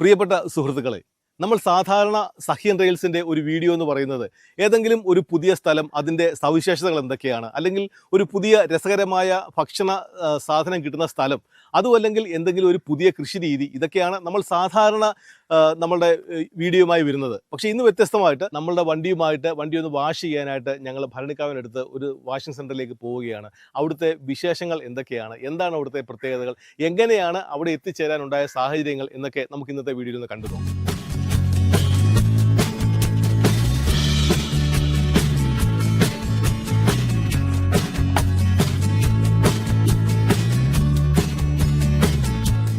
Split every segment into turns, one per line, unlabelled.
പ്രിയപ്പെട്ട സുഹൃത്തുക്കളെ നമ്മൾ സാധാരണ സഹ്യൻ റെയിൽസിന്റെ ഒരു വീഡിയോ എന്ന് പറയുന്നത് ഏതെങ്കിലും ഒരു പുതിയ സ്ഥലം അതിന്റെ സവിശേഷതകൾ എന്തൊക്കെയാണ്? അല്ലെങ്കിൽ ഒരു പുതിയ രസകരമായ ഭക്ഷണ സാധനം കിട്ടുന്ന സ്ഥലം അതുമല്ലെങ്കിൽ എന്തെങ്കിലും ഒരു പുതിയ കൃഷി രീതി ഇതൊക്കെയാണ് നമ്മൾ സാധാരണ നമ്മളുടെ വീഡിയോയുമായി വരുന്നത്. പക്ഷേ ഇന്ന് വ്യത്യസ്തമായിട്ട് നമ്മളുടെ വണ്ടിയുമായിട്ട് വണ്ടി ഒന്ന് വാഷ് ചെയ്യാനായിട്ട് ഞങ്ങൾ ഭരണിക്കാവിനടുത്ത് ഒരു വാഷിംഗ് സെന്ററിലേക്ക് പോവുകയാണ്. അവിടുത്തെ വിശേഷങ്ങൾ എന്തൊക്കെയാണ്? എന്താണ് അവിടുത്തെ പ്രത്യേകതകൾ? എങ്ങനെയാണ് അവിടെ എത്തിച്ചേരാനുണ്ടായ സാഹചര്യങ്ങൾ എന്നൊക്കെ നമുക്ക് ഇന്നത്തെ വീഡിയോയിൽ നിന്ന് കണ്ടു നോക്കാം.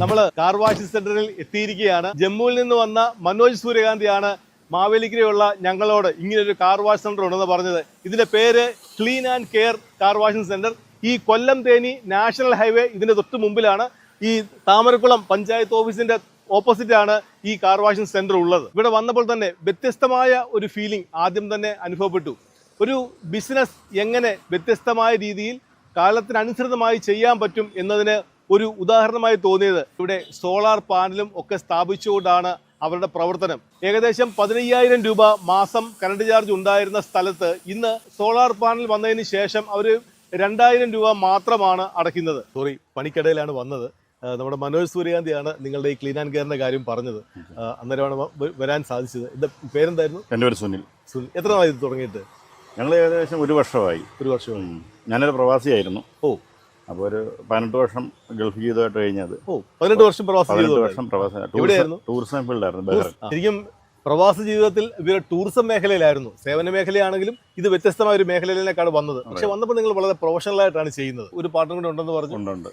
നമ്മൾ കാർ വാഷിംഗ് സെന്ററിൽ എത്തിയിരിക്കുകയാണ്. ജമ്മുവിൽ നിന്ന് വന്ന മനോജ് സൂര്യകാന്തിയാണ് മാവേലിക്കരയുള്ള ഞങ്ങളോട് ഇങ്ങനൊരു കാർ വാഷ് സെന്റർ ഉണ്ടെന്ന് പറഞ്ഞത്. ഇതിന്റെ പേര് clean and care car washing centre. ഈ കൊല്ലം തേനി നാഷണൽ ഹൈവേ ഇതിന്റെ തൊട്ട് മുമ്പിലാണ്. ഈ താമരക്കുളം പഞ്ചായത്ത് ഓഫീസിന്റെ ഓപ്പോസിറ്റ് ആണ് ഈ കാർ വാഷിംഗ് സെന്റർ ഉള്ളത്. ഇവിടെ വന്നപ്പോൾ തന്നെ വ്യത്യസ്തമായ ഒരു ഫീലിംഗ് ആദ്യം തന്നെ അനുഭവപ്പെട്ടു. ഒരു ബിസിനസ് എങ്ങനെ വ്യത്യസ്തമായ രീതിയിൽ കാലത്തിനനുസൃതമായി ചെയ്യാൻ പറ്റും എന്നതിന് ഒരു ഉദാഹരണമായി തോന്നിയത്. ഇവിടെ സോളാർ പാനലും ഒക്കെ സ്ഥാപിച്ചുകൊണ്ടാണ് അവരുടെ പ്രവർത്തനം. ഏകദേശം പതിനയ്യായിരം രൂപ മാസം കറണ്ട് ചാർജ് ഉണ്ടായിരുന്ന സ്ഥലത്ത് ഇന്ന് സോളാർ പാനൽ വന്നതിന് ശേഷം അവർ രണ്ടായിരം രൂപ മാത്രമാണ് അടയ്ക്കുന്നത്. സോറി പണിക്കിടയിലാണ് വന്നത്. നമ്മുടെ മനോജ് സൂര്യകാന്തിയാണ് നിങ്ങളുടെ ഈ ക്ലീൻ ആൻഡ് കെയറിന്റെ കാര്യം പറഞ്ഞത്. അന്നേരമാണ് വരാൻ സാധിച്ചത്. ഇത് പേരെന്തായിരുന്നു?
എന്റെ പേര് സുനിൽ.
സുനിൽ. എത്ര നാളായി ഇത് തുടങ്ങിയിട്ട്?
ഞങ്ങൾ ഏകദേശം ഒരു വർഷമായി.
ഒരു വർഷമായി.
ഞാനൊരു പ്രവാസിയായിരുന്നു.
ഓ.
അപ്പോൾ ഒരു പതിനെട്ട് വർഷം ഗൾഫ് ജീവിതമായിട്ട് കഴിഞ്ഞത്.
ഓ പതിനെട്ട് വർഷം പ്രവാസ
പതിനെട്ട് വർഷം പ്രവാസ
എവിടെയായിരുന്നു?
ടൂറിസം ഫീൽഡായിരുന്നു ബഹ്റൻ.
ശരിക്കും പ്രവാസ ജീവിതത്തിൽ ഇവർ ടൂറിസം മേഖലയിലായിരുന്നു. സേവന മേഖലയാണെങ്കിലും ഇത് വ്യത്യസ്തമായ ഒരു മേഖലയിലേക്കാണ് വന്നത്. പക്ഷെ വന്നപ്പോൾ നിങ്ങൾ വളരെ പ്രൊഫഷണൽ ആയിട്ടാണ് ചെയ്യുന്നത്. ഒരു പാർട്ണർ കൂടെ ഉണ്ടെന്ന് പറഞ്ഞു.
ഉണ്ടുണ്ട്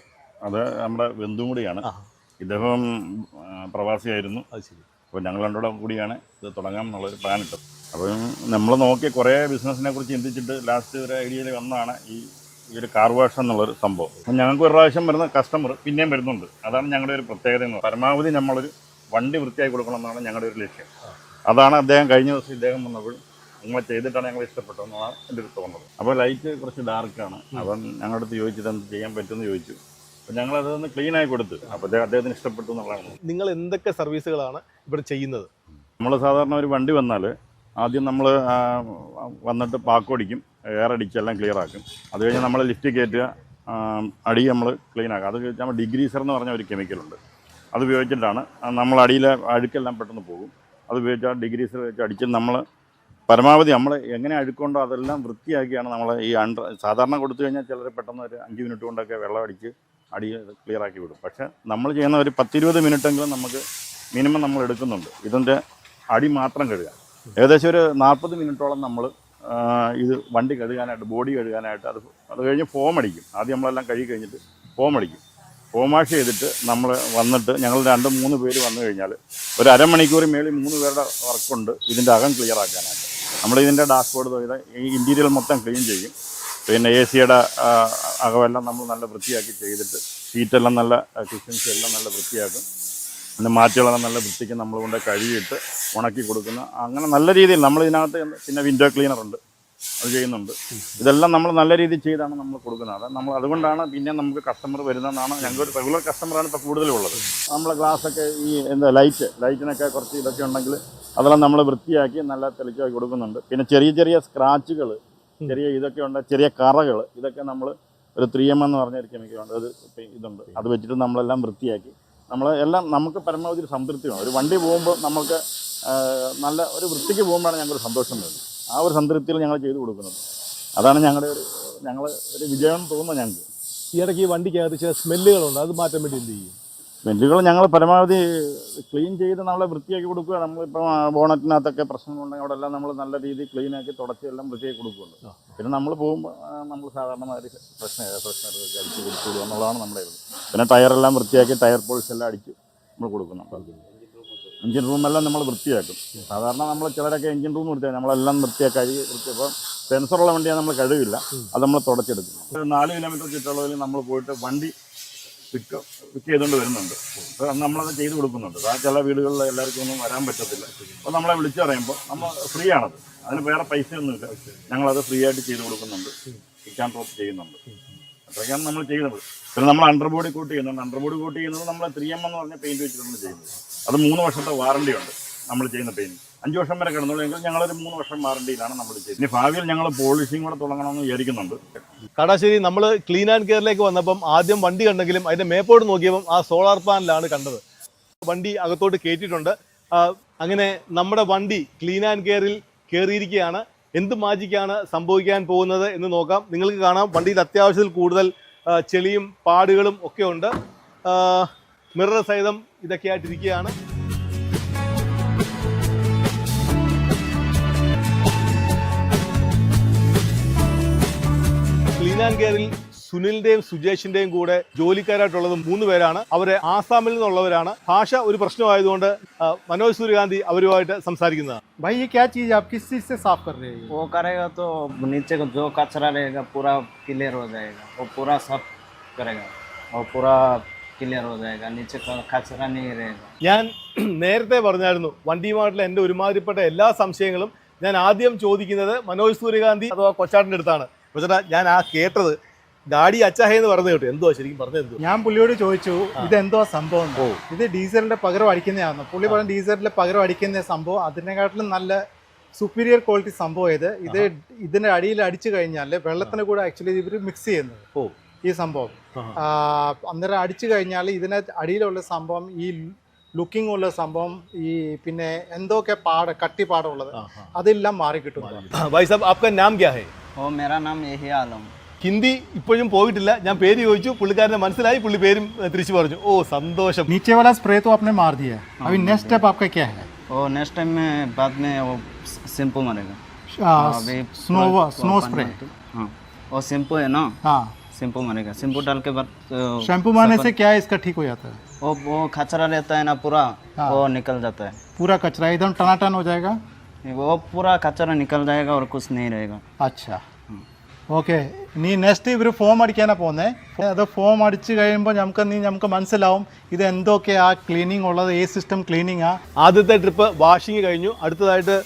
അത് നമ്മുടെ ബന്ധുവും കൂടിയാണ്. ഇദ്ദേഹം പ്രവാസിയായിരുന്നു. അപ്പോൾ ഞങ്ങൾ രണ്ടുകൂടെ കൂടിയാണ് ഇത് തുടങ്ങാം എന്നുള്ളൊരു പ്ലാൻ ഇട്ടത്. അപ്പം നമ്മൾ നോക്കി കുറേ ബിസിനസ്സിനെ കുറിച്ച് ചിന്തിച്ചിട്ട് ലാസ്റ്റ് ഒരു ഐഡിയയിൽ വന്നതാണ് ഈ ഈ ഒരു കാർ വാഷ് എന്നുള്ളൊരു സംഭവം. ഞങ്ങൾക്ക് ഒരു പ്രാവശ്യം വരുന്ന കസ്റ്റമർ പിന്നെയും വരുന്നുണ്ട്. അതാണ് ഞങ്ങളുടെ ഒരു പ്രത്യേകത എന്ന് പറയുന്നത്. പരമാവധി നമ്മളൊരു വണ്ടി വൃത്തിയായി കൊടുക്കണം എന്നാണ് ഞങ്ങളുടെ ഒരു ലക്ഷ്യം. അതാണ് അദ്ദേഹം കഴിഞ്ഞ ദിവസം ഇദ്ദേഹം വന്നപ്പോൾ നിങ്ങൾ ചെയ്തിട്ടാണ് ഞങ്ങൾ ഇഷ്ടപ്പെട്ടത് എന്നാണ് എന്റെ ഒരു തോന്നുന്നത് അപ്പോൾ ലൈറ്റ് കുറച്ച് ഡാർക്കാണ് അപ്പം ഞങ്ങളുടെ അടുത്ത് ചോദിച്ചത് എന്ത് ചെയ്യാൻ പറ്റുമെന്ന് ചോദിച്ചു. അപ്പം ഞങ്ങൾ അതൊന്ന് ക്ലീൻ ആയി കൊടുത്തു. അപ്പോൾ അദ്ദേഹം അദ്ദേഹത്തിന് ഇഷ്ടപ്പെട്ടു എന്നുള്ളതാണ്.
നിങ്ങൾ എന്തൊക്കെ സർവീസുകളാണ് ഇവിടെ ചെയ്യുന്നത്?
നമ്മൾ സാധാരണ ഒരു വണ്ടി വന്നാൽ ആദ്യം നമ്മൾ വന്നിട്ട് പാക്കോടിക്കും എയർ എല്ലാം ക്ലിയർ ആക്കും. അത് കഴിഞ്ഞ് നമ്മൾ ലിഫ്റ്റ് കയറ്റുക അടി നമ്മൾ ക്ലീൻ ആക്കുക. അത് നമ്മൾ ഡിഗ്രീസർ എന്ന് പറഞ്ഞ ഒരു കെമിക്കലുണ്ട് അത് ഉപയോഗിച്ചിട്ടാണ്. നമ്മൾ അടിയിലെ അഴുക്കെല്ലാം പെട്ടെന്ന് പോകും. അത് ഉപയോഗിച്ച് ഡിഗ്രീസർ വെച്ച് അടിച്ച് നമ്മൾ പരമാവധി നമ്മൾ എങ്ങനെ അഴുക്കുണ്ടോ അതെല്ലാം വൃത്തിയാക്കിയാണ് നമ്മൾ ഈ അണ്ടർ സാധാരണ കൊടുത്തു കഴിഞ്ഞാൽ ചിലർ പെട്ടെന്ന് ഒരു അഞ്ച് മിനിറ്റ് കൊണ്ടൊക്കെ വെള്ളം അടിച്ച് അടി ക്ലിയർ ആക്കി വിടും. പക്ഷേ നമ്മൾ ചെയ്യുന്ന ഒരു പത്തിരുപത് മിനിറ്റെങ്കിലും നമുക്ക് മിനിമം നമ്മൾ എടുക്കുന്നുണ്ട്. ഇതിന്റെ അടി മാത്രം കഴുകാം ഏകദേശം ഒരു നാൽപ്പത് മിനിറ്റോളം നമ്മൾ ഇത് വണ്ടി കഴുകാനായിട്ട് ബോഡി കഴുകാനായിട്ട് അത് അത് കഴിഞ്ഞ് ഫോം അടിക്കും. ആദ്യം നമ്മളെല്ലാം കഴുകി കഴിഞ്ഞിട്ട് ഫോം അടിക്കും. ഫോം വാഷ് ചെയ്തിട്ട് നമ്മൾ വന്നിട്ട് ഞങ്ങൾ രണ്ട് മൂന്ന് പേര് വന്നു കഴിഞ്ഞാൽ ഒരു അരമണിക്കൂർ മേളിൽ മൂന്ന് പേരുടെ വർക്കുണ്ട് ഇതിന്റെ അകം ക്ലിയർ ആക്കാനായിട്ട്. നമ്മൾ ഇതിന്റെ ഡാഷ്ബോർഡ് ചെയ്ത് ഈ ഇന്റീരിയൽ മൊത്തം ക്ലീൻ ചെയ്യും. പിന്നെ എ സിയുടെ അകമെല്ലാം നമ്മൾ നല്ല വൃത്തിയാക്കി ചെയ്തിട്ട് സീറ്റെല്ലാം നല്ല കിച്ചൻസ് എല്ലാം നല്ല വൃത്തിയാക്കും. പിന്നെ വളരെ നല്ല വൃത്തിക്ക് നമ്മൾ കൊണ്ട് കഴുകിയിട്ട് ഉണക്കി കൊടുക്കുന്ന. അങ്ങനെ നല്ല രീതിയിൽ നമ്മൾ ഇതിനകത്ത് പിന്നെ വിൻഡോ ക്ലീനർ ഉണ്ട്. അത് ചെയ്യുന്നുണ്ട്. ഇതെല്ലാം നമ്മൾ നല്ല രീതിയിൽ ചെയ്താണ് നമ്മൾ കൊടുക്കുന്നത്. നമ്മൾ അതുകൊണ്ടാണ് പിന്നെ നമുക്ക് കസ്റ്റമർ വരുന്നതെന്നാണ് ഞങ്ങൾക്ക് ഒരു റെഗുലർ കസ്റ്റമറാണ് ഇപ്പോൾ കൂടുതലും ഉള്ളത് നമ്മളെ ഗ്ലാസ്സൊക്കെ ഈ എന്താ ലൈറ്റ് ലൈറ്റിനൊക്കെ കുറച്ച് ഇതൊക്കെ ഉണ്ടെങ്കിൽ അതെല്ലാം നമ്മൾ വൃത്തിയാക്കി നല്ല തെളിച്ചാക്കി കൊടുക്കുന്നുണ്ട്. പിന്നെ ചെറിയ ചെറിയ സ്ക്രാച്ചുകൾ ചെറിയ ഇതൊക്കെ ഉണ്ട് ചെറിയ കറകൾ ഇതൊക്കെ നമ്മൾ ഒരു ത്രീ എം എന്ന് പറഞ്ഞ ഒരു കെമിക്കലുണ്ട് അത് ഇതുണ്ട്. അത് വെച്ചിട്ട് നമ്മളെല്ലാം വൃത്തിയാക്കി നമ്മൾ എല്ലാം നമുക്ക് പരമാവധി ഒരു സംതൃപ്തി വേണം ഒരു വണ്ടി പോകുമ്പോൾ നമുക്ക് നല്ല ഒരു വൃത്തിക്ക് പോകുമ്പോഴാണ് ഞങ്ങൾക്ക് സന്തോഷം വരുന്നത്. ആ ഒരു സംതൃപ്തിയിൽ ഞങ്ങൾ ചെയ്തു കൊടുക്കുന്നത്. അതാണ് ഞങ്ങളുടെ ഒരു ഞങ്ങൾ ഒരു വിജയം തോന്നുന്നത് ഞങ്ങൾക്ക്.
ഈ ഇടയ്ക്ക് ഈ വണ്ടിക്കകത്ത് ചില സ്മെല്ലുകളുണ്ട്. അത് മാറ്റാൻ വേണ്ടി എന്ത് ചെയ്യും?
സ്മെല്ലുകൾ ഞങ്ങൾ പരമാവധി ക്ലീൻ ചെയ്ത് നമ്മളെ വൃത്തിയാക്കി കൊടുക്കുക. നമ്മളിപ്പം ബോണറ്റിനകത്തൊക്കെ പ്രശ്നങ്ങളുണ്ടെങ്കിൽ അവിടെ എല്ലാം നമ്മൾ നല്ല രീതിയിൽ ക്ലീനാക്കി തുടച്ച് എല്ലാം വൃത്തിയാക്കി കൊടുക്കുന്നുണ്ട്. പിന്നെ നമ്മൾ പോകുമ്പോൾ നമ്മൾ സാധാരണമാതിരി പ്രശ്നം പ്രശ്നം അടിച്ച് കൊടുത്തു എന്നുള്ളതാണ് നമ്മുടെ ഇത്. പിന്നെ ടയറെല്ലാം വൃത്തിയാക്കി ടയർ പോൾസ് എല്ലാം അടിച്ച് നമ്മൾ കൊടുക്കുന്നുണ്ട്. എഞ്ചിൻ റൂമെല്ലാം നമ്മൾ വൃത്തിയാക്കും. സാധാരണ നമ്മൾ ചിലരൊക്കെ എഞ്ചിൻ റൂം വൃത്തിയാക്കും. നമ്മളെല്ലാം വൃത്തിയാക്കി കഴുകി വൃത്തിയപ്പോൾ സെൻസറുള്ള വണ്ടിയാണ് നമ്മൾ കഴുകില്ല. അത് നമ്മൾ തുടച്ചെടുക്കും. നാല് കിലോമീറ്റർ ചുറ്റളവിൽ നമ്മൾ പോയിട്ട് വണ്ടി പിക്ക് ചെയ്തുകൊണ്ട് വരുന്നുണ്ട്. അപ്പോൾ നമ്മളത് ചെയ്ത് കൊടുക്കുന്നുണ്ട്. ആ ചില വീടുകളിൽ എല്ലാവർക്കും ഒന്നും വരാൻ പറ്റത്തില്ല. അപ്പോൾ നമ്മളെ വിളിച്ചു പറയുമ്പോൾ നമ്മൾ ഫ്രീ ആണത്. അതിന് വേറെ പൈസ പൈസയൊന്നുമില്ല ഞങ്ങളത് ഫ്രീ ആയിട്ട് ചെയ്ത് കൊടുക്കുന്നുണ്ട്. പിക്ക് ആൻഡ് ഡ്രോപ്പ് ചെയ്യുന്നുണ്ട്. അത്രയൊക്കെയാണ് നമ്മൾ ചെയ്യുന്നത്. പിന്നെ നമ്മൾ അണ്ടർബോഡി കോട്ട് ചെയ്യുന്നുണ്ട്. അണ്ടർബോഡി കോട്ട് ചെയ്യുന്നത് നമ്മൾ ത്രീ എം എന്ന് പറഞ്ഞ പെയിന്റ് വെച്ചിട്ടാണ് ചെയ്യുന്നത്. അത് മൂന്ന് വർഷത്തെ വാറണ്ടി ഉണ്ട്. നമ്മൾ ചെയ്യുന്ന പെയിന്റ് അഞ്ച് വർഷം വരെ കിടന്നുള്ളെങ്കിൽ ഞങ്ങളൊരു മൂന്ന് വർഷം വാറണ്ടിയിലാണ് നമ്മൾ ചെയ്യുന്നത് ഇനി ഭാവിയിൽ ഞങ്ങൾ പോളിഷിംഗ് കൂടെ തുടങ്ങണമെന്ന് വിചാരിക്കുന്നുണ്ട്.
കാടാശ്ശേരി നമ്മൾ ക്ലീൻ ആൻഡ് കെയറിലേക്ക് വന്നപ്പം ആദ്യം വണ്ടി കണ്ടെങ്കിലും അതിന്റെ മേപ്പോട്ട് നോക്കിയപ്പം ആ സോളാർ പാനലാണ് കണ്ടത്. വണ്ടി അകത്തോട്ട് കയറ്റിയിട്ടുണ്ട് അങ്ങനെ നമ്മുടെ വണ്ടി ക്ലീൻ ആൻഡ് കെയറിൽ കയറിയിരിക്കുകയാണ് എന്ത് മാജിക്കാണ് സംഭവിക്കാൻ പോകുന്നത് എന്ന് നോക്കാം. നിങ്ങൾക്ക് കാണാം. വണ്ടിയിൽ അത്യാവശ്യത്തിൽ കൂടുതൽ ചെളിയും പാടുകളും ഒക്കെ ഉണ്ട്. മിറർ സഹിതം ഇതൊക്കെ ആയിട്ടിരിക്കുകയാണ് ക്ലീൻ ആൻഡ് കെയറിൽ സുനിലിന്റെയും സുജേഷിന്റെയും കൂടെ ജോലിക്കാരായിട്ടുള്ളത് മൂന്ന് പേരാണ് അവര് ആസാമിൽ നിന്നുള്ളവരാണ് ഭാഷ ഒരു പ്രശ്നമായതുകൊണ്ട് ആ, മനോജ് സൂര്യകാന്തി അവരുമായിട്ട് സംസാരിക്കുന്നതാണ്
भाई ये क्या चीज़ आप किस चीज़ से साफ कर रहे हैं
वो करेगा तो नीचे का जो कचरा रहेगा पूरा क्लियर हो जाएगा वो पूरा साफ करेगा और पूरा क्लियर हो जाएगा नीचे का कचरा नहीं रहेगा
ഞാൻ നേരത്തെ പറഞ്ഞായിരുന്നു വണ്ടിയുമായിട്ടുള്ള എൻ്റെ ഒരുമാതിരിപ്പെട്ട എല്ലാ സംശയങ്ങളും ഞാൻ ആദ്യം ചോദിക്കുന്നത് മനോജ് സൂര്യകാന്തി അഥവാ കൊച്ചാട്ടിൻ്റെ അടുത്താണ് കൊച്ചാട്ടാ ഞാൻ ആ കേട്ടത് ഗാഡി അച്ചാഹേ എന്ന് പറഞ്ഞു കേട്ടു. എന്തോ ശരിക്കും പറഞ്ഞു എന്തോ
ഞാൻ പുള്ളിയോട് ചോദിച്ചു ഇതെന്തോ സംഭവം. ഇത് ഡീസലിന്റെ പകരം അടിക്കുന്നതാണ്. പുള്ളി പറഞ്ഞ ഡീസലിന്റെ പകരം അടിക്കുന്ന സംഭവം അതിനെക്കാട്ടിലും നല്ല സുപ്പീരിയർ ക്വാളിറ്റി സംഭവം ഇത്. ഇത് ഇതിന്റെ അടിയിൽ അടിച്ചു കഴിഞ്ഞാൽ വെള്ളത്തിന് കൂടെ ആക്ച്വലി ഇവർ മിക്സ് ചെയ്യുന്നത്
ഓ.
ഈ സംഭവം. അന്നേരം അടിച്ചു കഴിഞ്ഞാൽ ഇതിന് അടിയിലുള്ള സംഭവം ഈ ലുക്കിംഗ് ഉള്ള സംഭവം ഈ പിന്നെ എന്തൊക്കെ പാട കട്ടി പാടുള്ളത് അതെല്ലാം മാറി കിട്ടും
ഭായ് സാബ് ആപ്കാ നാം ക്യാ ഹേ
वो मेरा नाम यही आलम
ഹിന്ദി ഇപ്പോഴും പോയിട്ടില്ല ഞാൻ പേര് ചോദിച്ചു പുള്ളിക്കാരനെ മനസ്സിലായി പുള്ളി പേരും ഏ, തിരിച്ചു പറഞ്ഞു ഓ സന്തോഷം
नीचे वाला स्प्रे तो आपने मार दिया है अभी नेक्स्ट स्टेप आपका क्या है
वो नेक्स्ट टाइम में बाद में वो सिंपू मरेगा अभी
स्नो
पूरा-
स्नो
वो
स्प्रे
पानी- हाँ वो सिंपू है ना
हाँ
सिंपू मरेगा सिंपू डाल के बाद तो
शैम्पू मारने से क्या है इसका ठीक हो जाता है
वो वो कचरा रहता है ना पूरा वो निकल जाता है
पूरा कचरा एकदम टनाटन हो जाएगा
वो पूरा कचरा निकल जाएगा और कुछ नहीं रहेगा
അച്ഛാ ഓക്കെ നീ നെക്സ്റ്റ് ഇവർ ഫോം അടിക്കാനാ പോന്നേ അത് ഫോം അടിച്ച് കഴിയുമ്പോൾ നമുക്ക് നീ നമുക്ക് മനസ്സിലാവും ഇത് എന്തൊക്കെയാ ക്ലീനിങ് ഉള്ളത് ഏത് സിസ്റ്റം ക്ലീനിങ് ആ
ആദ്യത്തെ ട്രിപ്പ് വാഷിംഗ് കഴിഞ്ഞു അടുത്തതായിട്ട്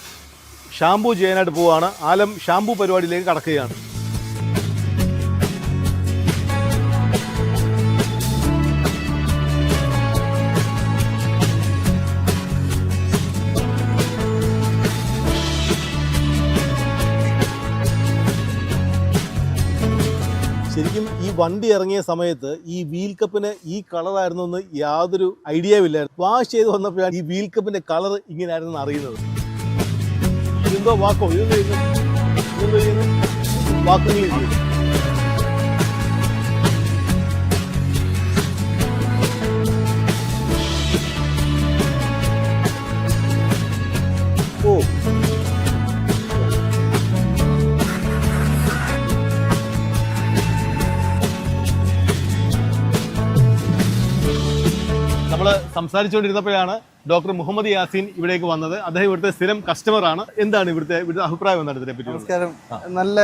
ഷാംപൂ ചെയ്യാനായിട്ട് പോവുകയാണ് ആലം ഷാംപൂ പരിപാടിയിലേക്ക് കടക്കുകയാണ് വണ്ടി ഇറങ്ങിയ സമയത്ത് ഈ വീൽ കപ്പിന് ഈ കളറായിരുന്നു എന്ന് യാതൊരു ഐഡിയ ഇല്ലായിരുന്നു. വാഷ് ചെയ്ത് വന്നപ്പോഴാണ് ഈ വീൽ കപ്പിന്റെ കളർ ഇങ്ങനെയായിരുന്നു അറിയുന്നത്. എന്തോ വാക്കോ? ഇതെന്തോ ചെയ്യുന്നു? സംസാരിച്ചുകൊണ്ടിരുന്നപ്പോഴാണ് ഡോക്ടർ മുഹമ്മദ് യാസീൻ ഇവിടേക്ക് വന്നത്. അദ്ദേഹം ഇവിടുത്തെ സ്ഥിരം കസ്റ്റമർ ആണ്. എന്താണ് ഇവിടുത്തെ ഇവിടുത്തെ അഭിപ്രായം എന്താണ് ഇതിനെ പറ്റി?
നമസ്കാരം. നല്ല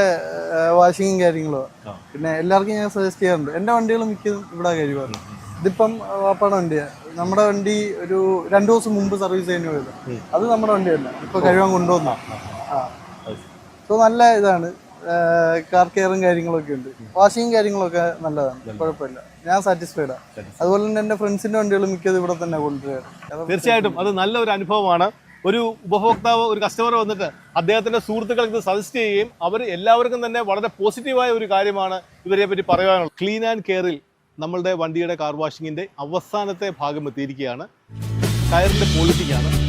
വാഷിങ്ങും കാര്യങ്ങളും. പിന്നെ എല്ലാവർക്കും ഞാൻ സജസ്റ്റ് ചെയ്യാറുണ്ട്. എന്റെ വണ്ടികൾ മിക്കതും ഇവിടെ കഴിവാണ് ഇതിപ്പം വാപ്പാടെ വണ്ടിയാണ് നമ്മുടെ വണ്ടി ഒരു രണ്ടു ദിവസം മുമ്പ് സർവീസ് ചെയ്യുന്ന പോയത്. അത് നമ്മുടെ വണ്ടിയല്ല. ഇപ്പൊ കഴിവാൻ കൊണ്ടുവന്ന. സോ നല്ല ഇതാണ്. കാർ കെയറും കാര്യങ്ങളൊക്കെ ഉണ്ട്. വാഷിങ്ങും കാര്യങ്ങളൊക്കെ നല്ലതാണ്. കുഴപ്പമില്ല. ഞാൻ സാറ്റിസ്ഫൈഡാണ് അതുപോലെ തന്നെ എന്റെ ഫ്രണ്ട്സിന്റെ വണ്ടികൾ മിക്കത് ഇവിടെ തന്നെ കൊണ്ടുവരാം
തീർച്ചയായിട്ടും. അത് നല്ലൊരു അനുഭവമാണ്. ഒരു ഉപഭോക്താവ് ഒരു കസ്റ്റമർ വന്നിട്ട് അദ്ദേഹത്തിന്റെ സുഹൃത്തുക്കൾക്ക് ഇത് സജസ്റ്റ് ചെയ്യുകയും അവർ എല്ലാവർക്കും തന്നെ വളരെ പോസിറ്റീവായ ഒരു കാര്യമാണ് ഇവരെ പറ്റി പറയാനുള്ളത്. ക്ലീൻ ആൻഡ് കെയറിൽ നമ്മളുടെ വണ്ടിയുടെ കാർ വാഷിങ്ങിന്റെ അവസാനത്തെ ഭാഗം എത്തിയിരിക്കുകയാണ്. ടയറിന്റെ ക്വാളിറ്റിക്കാണ്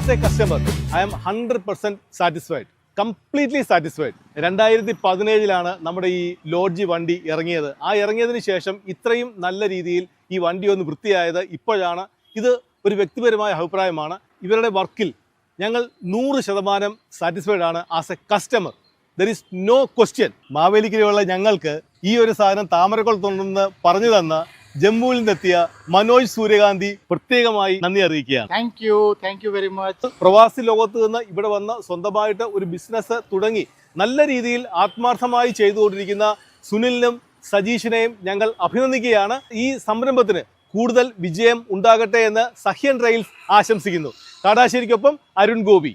as a customer I am hundred percent satisfied completely satisfied രണ്ടായിരത്തി പതിനേഴിലാണ് നമ്മുടെ ഈ ലോഡ്ജി വണ്ടി ഇറങ്ങിയത്. ആ ഇറങ്ങിയതിന് ശേഷം ഇത്രയും നല്ല രീതിയിൽ ഈ വണ്ടി ഒന്ന് വൃത്തിയായത് ഇപ്പോഴാണ്. ഇത് ഒരു വ്യക്തിപരമായ അഭിപ്രായമാണ്. ഇവരുടെ വർക്കിൽ ഞങ്ങൾ നൂറ് ശതമാനം സാറ്റിസ്ഫൈഡ് ആണ് as a customer there is no question മാവേലിക്കരയുള്ള ഞങ്ങൾക്ക് ഈ ഒരു സാധനം താമരക്കുളത്തുണ്ടെന്ന് പറഞ്ഞു തന്ന ജമ്മുവിൽ നിന്നെത്തിയ മനോജ് സൂര്യകാന്തി പ്രത്യേകമായി നന്ദി അറിയിക്കുകയാണ്.
Thank you thank you very much
പ്രവാസി ലോകത്ത് നിന്ന് ഇവിടെ വന്ന് സ്വന്തമായിട്ട് ഒരു ബിസിനസ് തുടങ്ങി നല്ല രീതിയിൽ ആത്മാർത്ഥമായി ചെയ്തുകൊണ്ടിരിക്കുന്ന സുനിലിനും സജീഷിനെയും ഞങ്ങൾ അഭിനന്ദിക്കുകയാണ്. ഈ സംരംഭത്തിന് കൂടുതൽ വിജയം ഉണ്ടാകട്ടെ എന്ന് സഹ്യൻ റെയിൽസ് ആശംസിക്കുന്നു. കാടാശ്ശേരിക്കൊപ്പം അരുൺ ഗോപി.